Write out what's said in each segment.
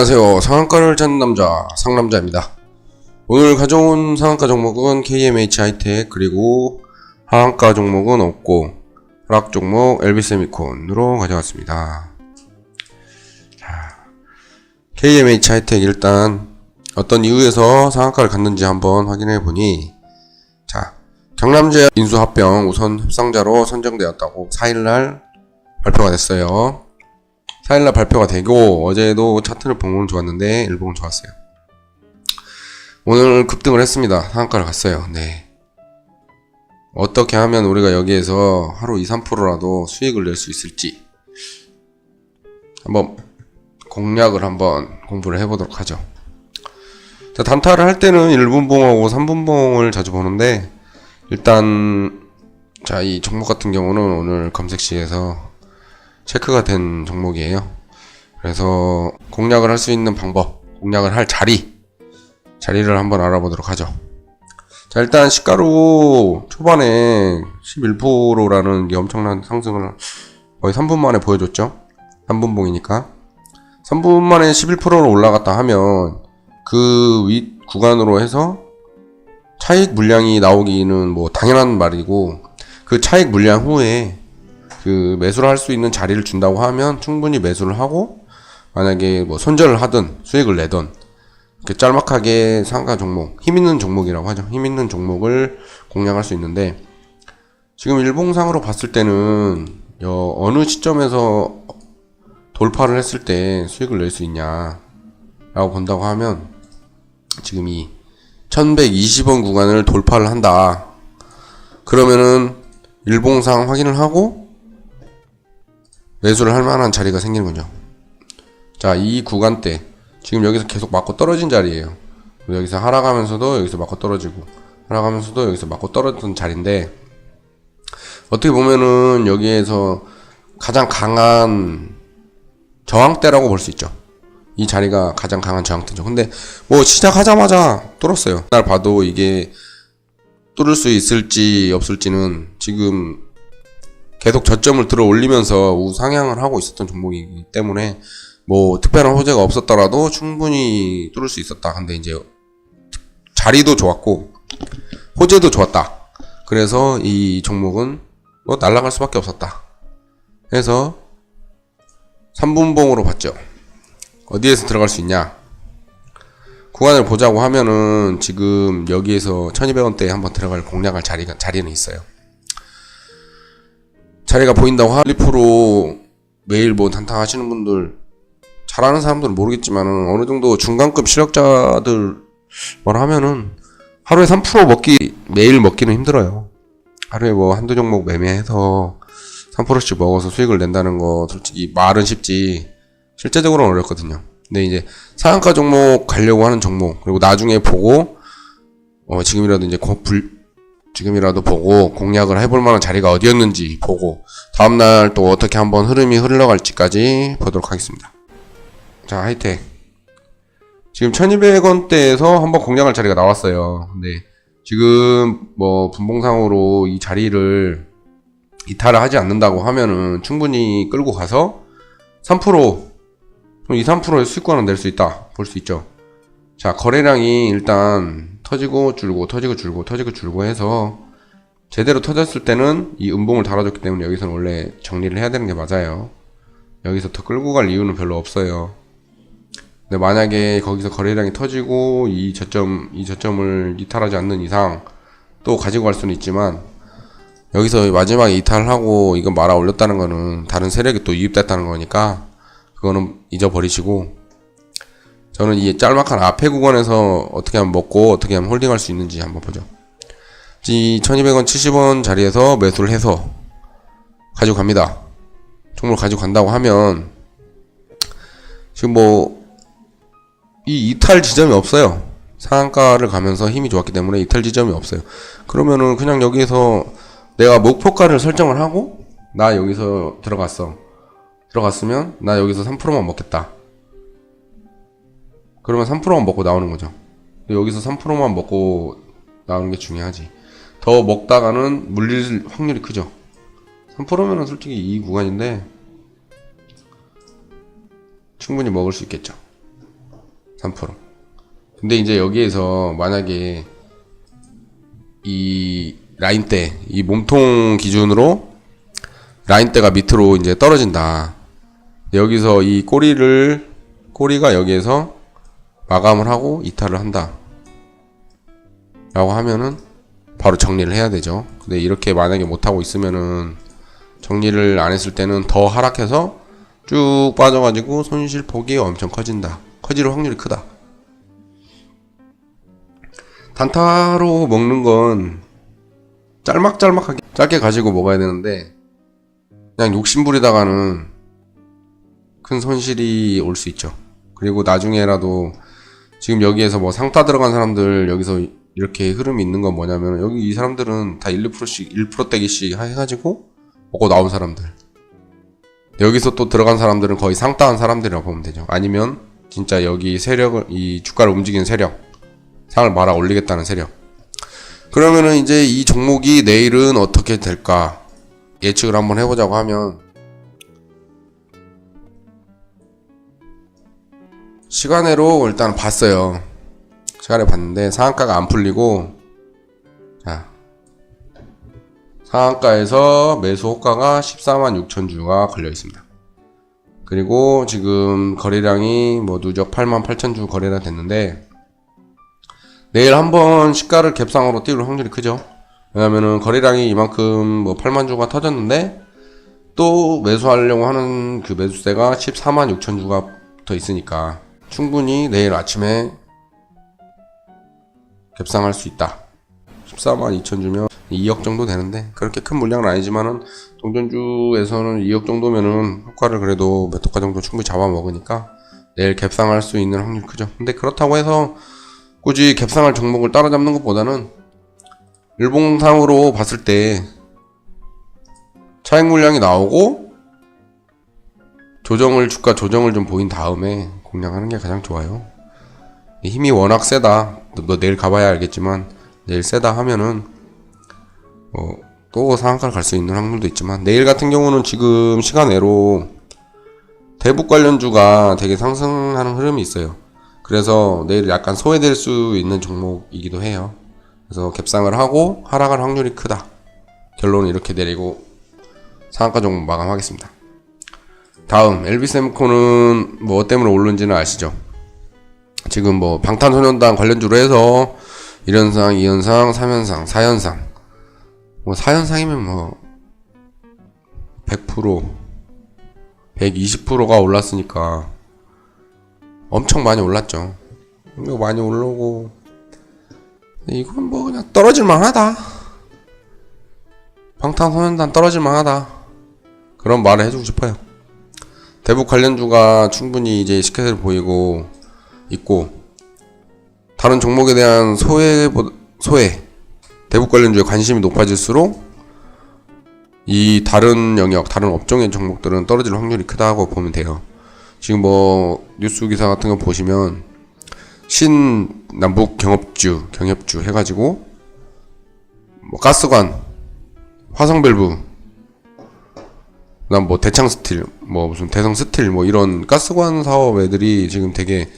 안녕하세요. 상한가를 찾는 남자, 상남자입니다. 오늘 가져온 상한가 종목은 KMH 하이텍, 그리고 하한가 종목은 없고, 하락 종목 LB세미콘으로 가져왔습니다. 자, KMH 하이텍 일단 어떤 이유에서 상한가를 갔는지 한번 확인해 보니, 자, 경남제 인수합병 우선 협상자로 선정되었다고 4일날 발표가 됐어요. 4일날 발표가 되고 어제도 차트를 보면 좋았는데 일봉 좋았어요. 오늘 급등을 했습니다. 상한가를 갔어요. 네. 어떻게 하면 우리가 여기에서 하루 2, 3%라도 수익을 낼 수 있을지 한번 공략을 한번 공부를 해보도록 하죠. 자, 단타를 할 때는 1분봉하고 3분봉을 자주 보는데 일단 자, 이 종목 같은 경우는 오늘 검색시에서 체크가 된 종목이에요. 그래서 공략을 할 수 있는 방법, 공략을 할 자리, 자리를 한번 알아보도록 하죠. 자, 일단 시가로 초반에 11%라는 게 엄청난 상승을 거의 3분 만에 보여줬죠. 3분봉이니까. 3분 만에 11%로 올라갔다 하면 그 윗 구간으로 해서 차익 물량이 나오기는 뭐 당연한 말이고 그 차익 물량 후에 그 매수를 할 수 있는 자리를 준다고 하면 충분히 매수를 하고 만약에 뭐 손절을 하든 수익을 내든 이렇게 짤막하게 상가 종목 힘 있는 종목이라고 하죠. 힘 있는 종목을 공략할 수 있는데 지금 일봉상으로 봤을 때는 여 어느 시점에서 돌파를 했을 때 수익을 낼 수 있냐라고 본다고 하면 지금 이 1120원 구간을 돌파를 한다. 그러면은 일봉상 확인을 하고 매수를 할 만한 자리가 생기는 거죠. 자, 이 구간대 지금 여기서 계속 맞고 떨어진 자리예요. 여기서 하락하면서도 여기서 맞고 떨어지고 하락하면서도 여기서 맞고 떨어졌던 자리인데 어떻게 보면은 여기에서 가장 강한 저항대라고 볼 수 있죠. 이 자리가 가장 강한 저항대죠. 근데 뭐 시작하자마자 뚫었어요. 날 봐도 이게 뚫을 수 있을지 없을지는 지금 계속 저점을 들어 올리면서 우상향을 하고 있었던 종목이기 때문에 뭐 특별한 호재가 없었더라도 충분히 뚫을 수 있었다. 근데 이제 자리도 좋았고 호재도 좋았다. 그래서 이 종목은 뭐 날아갈 수밖에 없었다. 그래서 3분봉으로 봤죠. 어디에서 들어갈 수 있냐? 구간을 보자고 하면은 지금 여기에서 1200원대에 한번 들어갈 공략할 자리가 자리는 있어요. 자리가 보인다고 하 1%, 매일 뭐 단타 하시는 분들 잘하는 사람들은 모르겠지만은 어느 정도 중간급 실력자들 뭘 하면은 하루에 3% 먹기 매일 먹기는 힘들어요. 하루에 뭐 한두 종목 매매해서 3%씩 먹어서 수익을 낸다는 거 솔직히 말은 쉽지 실제적으로는 어렵거든요. 근데 이제 상한가 종목 가려고 하는 종목 그리고 나중에 보고 어 지금이라도 이제 불 지금이라도 보고 공략을 해볼 만한 자리가 어디였는지 보고 다음날 또 어떻게 한번 흐름이 흘러갈지까지 보도록 하겠습니다. 자, 하이텍. 지금 1200원대에서 한번 공략할 자리가 나왔어요. 근데 지금 뭐 분봉상으로 이 자리를 이탈을 하지 않는다고 하면은 충분히 끌고 가서 3% 2, 3%의 수익권을 낼수 있다. 볼 수 있죠. 자, 거래량이 일단 터지고 줄고 터지고 줄고 터지고 줄고 해서 제대로 터졌을 때는 이 음봉을 달아줬기 때문에 여기서는 원래 정리를 해야 되는 게 맞아요. 여기서 더 끌고 갈 이유는 별로 없어요. 근데 만약에 거기서 거래량이 터지고 이 저점, 이 저점을 이탈하지 않는 이상 또 가지고 갈 수는 있지만 여기서 마지막에 이탈하고 이거 말아 올렸다는 거는 다른 세력이 또 유입됐다는 거니까 그거는 잊어버리시고 저는 이 짤막한 앞에 구간에서 어떻게 하면 먹고 어떻게 하면 홀딩할 수 있는지 한번 보죠. 이 1200원 70원 자리에서 매수를 해서 가지고 갑니다. 종목을 가지고 간다고 하면 지금 뭐 이 이탈 지점이 없어요. 상한가를 가면서 힘이 좋았기 때문에 이탈 지점이 없어요. 그러면은 그냥 여기서 내가 목표가를 설정을 하고 나 여기서 들어갔어. 들어갔으면 나 여기서 3%만 먹겠다. 그러면 3%만 먹고 나오는 거죠. 여기서 3%만 먹고 나오는 게 중요하지. 더 먹다가는 물릴 확률이 크죠. 3%면은 솔직히 이 구간인데 충분히 먹을 수 있겠죠. 3%. 근데 이제 여기에서 만약에 이 라인대, 이 몸통 기준으로 라인대가 밑으로 이제 떨어진다. 여기서 이 꼬리를, 꼬리가 여기에서 마감을 하고 이탈을 한다. 라고 하면은 바로 정리를 해야 되죠. 근데 이렇게 만약에 못하고 있으면은 정리를 안 했을 때는 더 하락해서 쭉 빠져가지고 손실 폭이 엄청 커진다. 커질 확률이 크다. 단타로 먹는 건 짤막짤막하게 짧게 가지고 먹어야 되는데 그냥 욕심 부리다가는 큰 손실이 올 수 있죠. 그리고 나중에라도 지금 여기에서 뭐 상따 들어간 사람들 여기서 이렇게 흐름이 있는 건 뭐냐면 여기 이 사람들은 다 1, 2%씩 1%대기씩 해가지고 먹고 나온 사람들 여기서 또 들어간 사람들은 거의 상따한 사람들이라고 보면 되죠. 아니면 진짜 여기 세력을 이 주가를 움직이는 세력 상을 말아 올리겠다는 세력. 그러면은 이제 이 종목이 내일은 어떻게 될까 예측을 한번 해보자고 하면 시간으로 일단 봤어요. 시간에 봤는데 상한가가 안 풀리고 자 상한가에서 매수 호가가 14만 6천 주가 걸려 있습니다. 그리고 지금 거래량이 뭐 누적 8만 8천 주 거래가 됐는데 내일 한번 시가를 갭상으로 띄울 확률이 크죠. 왜냐면은 거래량이 이만큼 뭐 8만 주가 터졌는데 또 매수하려고 하는 그 매수세가 14만 6천 주가 더 있으니까 충분히 내일 아침에 갭상할 수 있다. 14만 2천 주면 2억 정도 되는데 그렇게 큰 물량은 아니지만은 동전주에서는 2억 정도면은 효과를 그래도 몇 호가 정도 충분히 잡아먹으니까 내일 갭상할 수 있는 확률이 크죠. 근데 그렇다고 해서 굳이 갭상할 종목을 따라잡는 것보다는 일봉상으로 봤을 때 차익 물량이 나오고 조정을 주가 조정을 좀 보인 다음에 공략하는 게 가장 좋아요. 힘이 워낙 세다. 너, 너 내일 가봐야 알겠지만 내일 세다 하면은 어, 또 상한가를 갈 수 있는 확률도 있지만 내일 같은 경우는 지금 시간 외로 대북 관련주가 되게 상승하는 흐름이 있어요. 그래서 내일 약간 소외될 수 있는 종목이기도 해요. 그래서 갭상을 하고 하락할 확률이 크다. 결론은 이렇게 내리고 상한가 종목 마감하겠습니다. 다음 엘비세무코는 뭐 때문에 오른지는 아시죠? 지금 뭐 방탄소년단 관련주로 해서 1현상, 2현상, 3현상, 4현상 뭐 4현상이면 뭐100% 120%가 올랐으니까 엄청 많이 올랐죠. 이거 많이 올라오고 이건 뭐 그냥 떨어질 만 하다. 방탄소년단 떨어질 만 하다. 그런 말을 해주고 싶어요. 대북 관련주가 충분히 이제 시켓을 보이고 있고 다른 종목에 대한 소외 소외 대북 관련주에 관심이 높아질수록 이 다른 영역, 다른 업종의 종목들은 떨어질 확률이 크다고 보면 돼요. 지금 뭐 뉴스 기사 같은 거 보시면 신 남북 경협주, 경협주 해가지고 뭐 가스관, 화성 밸브, 그다음 뭐 대창 스틸, 뭐 무슨 대성 스틸 뭐 이런 가스관 사업 애들이 지금 되게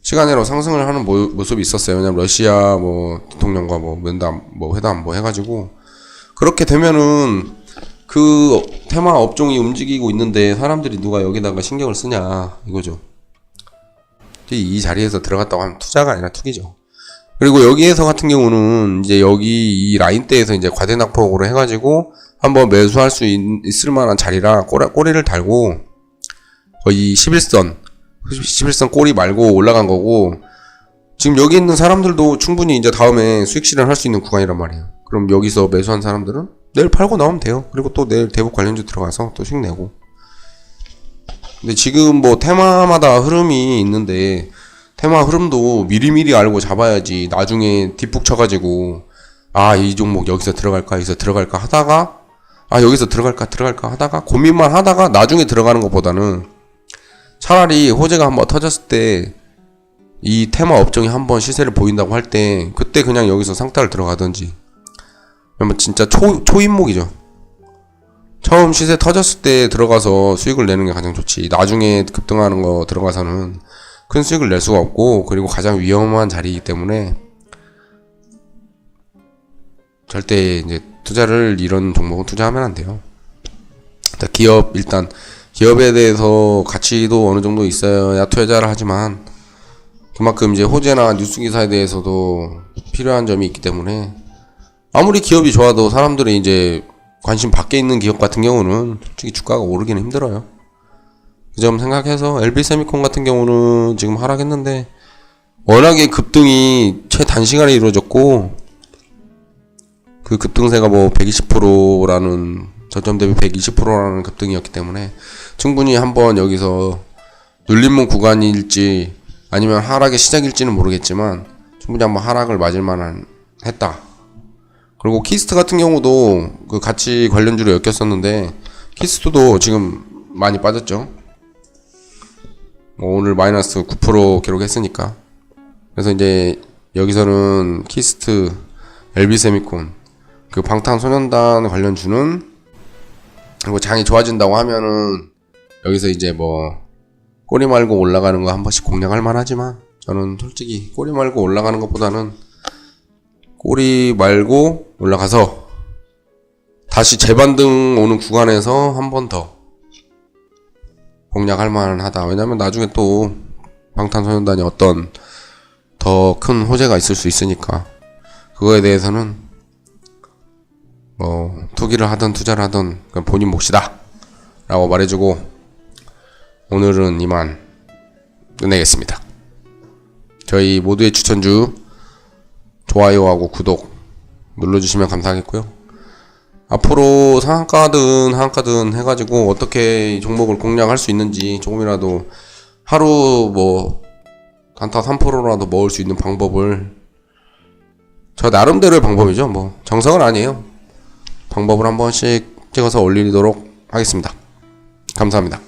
시간으로 상승을 하는 모, 모습이 있었어요. 왜냐면 러시아 뭐 대통령과 뭐 면담, 뭐 회담 뭐 해가지고 그렇게 되면은 그 테마 업종이 움직이고 있는데 사람들이 누가 여기다가 신경을 쓰냐 이거죠. 이 자리에서 들어갔다고 하면 투자가 아니라 투기죠. 그리고 여기에서 같은 경우는 이제 여기 이 라인대에서 이제 과대낙폭으로 해가지고 한번 매수할 수 있, 을 만한 자리라 꼬리, 꼬리를 달고 거의 11선 11선 꼬리 말고 올라간 거고 지금 여기 있는 사람들도 충분히 이제 다음에 수익 실현할 수 있는 구간이란 말이에요. 그럼 여기서 매수한 사람들은 내일 팔고 나오면 돼요. 그리고 또 내일 대북 관련주 들어가서 또 수익 내고. 근데 지금 뭐 테마마다 흐름이 있는데 테마 흐름도 미리미리 알고 잡아야지 나중에 뒷북 쳐가지고 아 이 종목 여기서 들어갈까 여기서 들어갈까 하다가 아 여기서 들어갈까 들어갈까 하다가 고민만 하다가 나중에 들어가는 것보다는 차라리 호재가 한번 터졌을 때 이 테마 업종이 한번 시세를 보인다고 할 때 그때 그냥 여기서 상타를 들어가든지 그러면 진짜 초, 초인목이죠. 처음 시세 터졌을 때 들어가서 수익을 내는 게 가장 좋지. 나중에 급등하는 거 들어가서는 큰 수익을 낼 수가 없고 그리고 가장 위험한 자리이기 때문에 절대 이제 투자를 이런 종목은 투자하면 안 돼요. 일단 기업 일단 기업에 대해서 가치도 어느 정도 있어야 투자를 하지만 그만큼 이제 호재나 뉴스 기사에 대해서도 필요한 점이 있기 때문에 아무리 기업이 좋아도 사람들이 이제 관심 밖에 있는 기업 같은 경우는 솔직히 주가가 오르기는 힘들어요. 그점 생각해서 LB 세미콘 같은 경우는 지금 하락했는데 워낙에 급등이 최단시간에 이루어졌고 그 급등세가 뭐 120%라는 저점 대비 120%라는 급등이었기 때문에 충분히 한번 여기서 눌림목 구간일지 아니면 하락의 시작일지는 모르겠지만 충분히 한번 하락을 맞을 만한 했다. 그리고 키스트 같은 경우도 그 같이 관련주로 엮였었는데 키스트도 지금 많이 빠졌죠. 뭐 오늘 마이너스 9% 기록했으니까. 그래서 이제 여기서는 키스트, 엘비세미콘, 그 방탄소년단 관련 주는 뭐 장이 좋아진다고 하면은 여기서 이제 뭐 꼬리 말고 올라가는 거 한 번씩 공략할 만하지만 저는 솔직히 꼬리 말고 올라가는 것보다는 꼬리 말고 올라가서 다시 재반등 오는 구간에서 한 번 더 공략할 만하다. 왜냐면 나중에 또 방탄소년단이 어떤 더 큰 호재가 있을 수 있으니까 그거에 대해서는 뭐 투기를 하든 투자를 하든 본인 몫이다 라고 말해주고 오늘은 이만 끝내겠습니다. 저희 모두의 추천주 좋아요하고 구독 눌러주시면 감사하겠고요. 앞으로 상한가든 하한가든 해가지고 어떻게 이 종목을 공략할 수 있는지 조금이라도 하루 뭐 단타 3%라도 먹을 수 있는 방법을 저 나름대로의 방법이죠. 뭐 정석은 아니에요. 방법을 한 번씩 찍어서 올리도록 하겠습니다. 감사합니다.